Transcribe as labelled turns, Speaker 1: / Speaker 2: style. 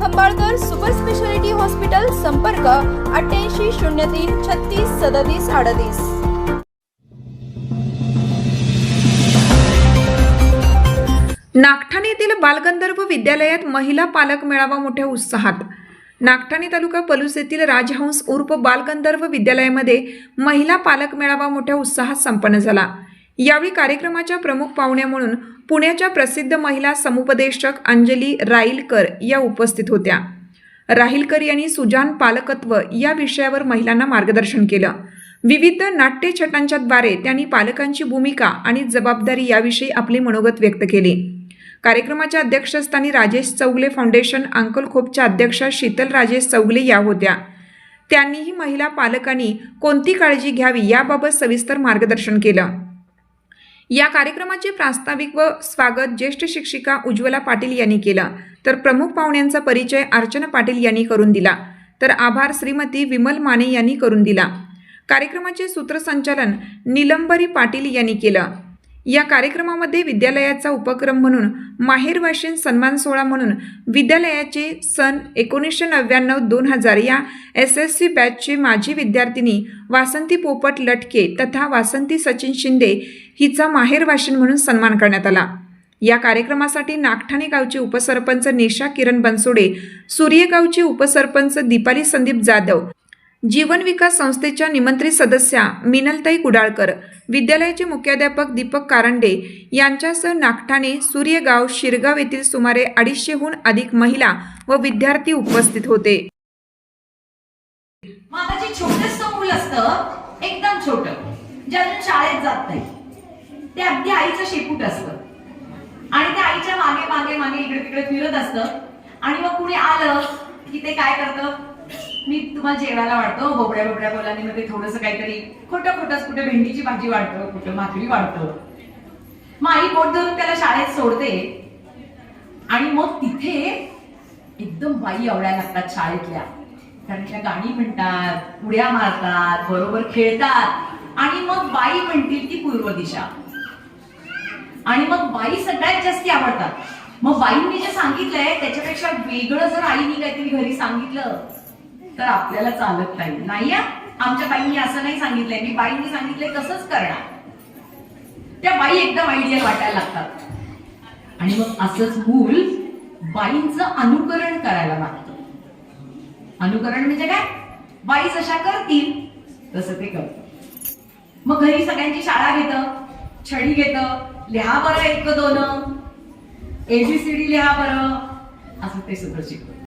Speaker 1: Khambalkar super speciality hospital संपर्क अठ्ठ्याऐंशी शून्य तीन छत्तीस सदतीस अडतीस.
Speaker 2: नागठाणे येथील बालगंधर्व विद्यालयात महिला पालक मेळावा मोठ्या उत्साहात. नागठाणे तालुका पलूस येथील राजहंस उर्फ बालगंधर्व विद्यालयामध्ये महिला पालक मेळावा मोठ्या उत्साहात संपन्न झाला. यावेळी कार्यक्रमाच्या प्रमुख पाहुण्या म्हणून पुण्याच्या प्रसिद्ध महिला समुपदेशक अंजली राईलकर या उपस्थित होत्या. राहिलकर यांनी सुजान पालकत्व या विषयावर महिलांना मार्गदर्शन केलं. विविध नाट्यछटांच्या द्वारे त्यांनी पालकांची भूमिका आणि जबाबदारी याविषयी आपले मनोगत व्यक्त केले. कार्यक्रमाच्या अध्यक्षस्थानी राजेश चौगले फाउंडेशन अंकल खोपच्या अध्यक्षा शीतल राजेश चौगले या होत्या. त्यांनीही महिला पालकांनी कोणती काळजी घ्यावी याबाबत सविस्तर मार्गदर्शन केलं. या कार्यक्रमाचे प्रास्ताविक व स्वागत ज्येष्ठ शिक्षिका उज्ज्वला पाटील यांनी केलं. तर प्रमुख पाहुण्यांचा परिचय अर्चना पाटील यांनी करून दिला. तर आभार श्रीमती विमल माने यांनी करून दिला. कार्यक्रमाचे सूत्रसंचालन निलंबरी पाटील यांनी केलं. या कार्यक्रमामध्ये विद्यालयाचा उपक्रम म्हणून माहेर वाशिन सन्मान सोहळा म्हणून विद्यालयाचे सन एकोणीसशे नव्याण्णव दोन हजार या एस एस सी बॅचचे माजी विद्यार्थिनी वासंती पोपट लटके तथा वासंती सचिन शिंदे हिचा माहेरवाशीन म्हणून सन्मान करण्यात आला. या कार्यक्रमासाठी नागठाणे गावचे उपसरपंच निशा किरण बनसोडे सूर्यगावचे उपसरपंच दीपाली संदीप जाधव जीवन विकास संस्थेच्या निमंत्रित सदस्या मिनलताई कुडाळकर विद्यालयाचे मुख्याध्यापक दीपक कारंडे यांच्यासह नागठाणे सूर्यगाव शिरगाव येथील सुमारे अडीचशेहून अधिक महिला व विद्यार्थी उपस्थित होते.
Speaker 3: मूल असतं एकदम छोट. जे अजून शाळेत जात नाही. ते अगदी आईचं शेपूट असतं. आणि त्या आईच्या मागे मागे मागे इकडे तिकडे फिरत असतं. आणि मग कुणी आलं की ते काय करतं? मी तुम्हाला जेवायला वाढतो बोबड्या बोबड्या बोलांनी मध्ये थोडस काहीतरी खोटं खोटंच कुठे भेंडीची भाजी वाढतो कुठं भाकरी वाढतो. मग आई पोट धरून त्याला शाळेत सोडते. आणि मग तिथे एकदम बाई आवडायला लागतात शाळेतल्या. कारण त्या गाणी म्हणतात उड्या मारतात बरोबर खेळतात. आणि मग बाई म्हणतील ती पूर्व दिशा. आणि मग बाई सगळ्यात जास्ती आवडतात. मग बाईंनी जे सांगितलंय त्याच्यापेक्षा वेगळं जर आईनी काहीतरी घरी सांगितलं तर आपल्याला चालत नाही नाही आमच्या बाईंनी असं नाही सांगितलंय. मी बाईंनी सांगितलंय तसंच करणार. त्या बाई एकदम आयडियल वाटायला लागतात. आणि मग असंच मूल बाईंचं अनुकरण करायला लागतं. अनुकरण म्हणजे काय? बाई जशा करतील तसं ते करत मग घरी सगळ्यांची शाळा घेत छडी घेत लिहा बरं एक दोन. एबीसीडी लिहा बरं. असं ते सगळं शिकत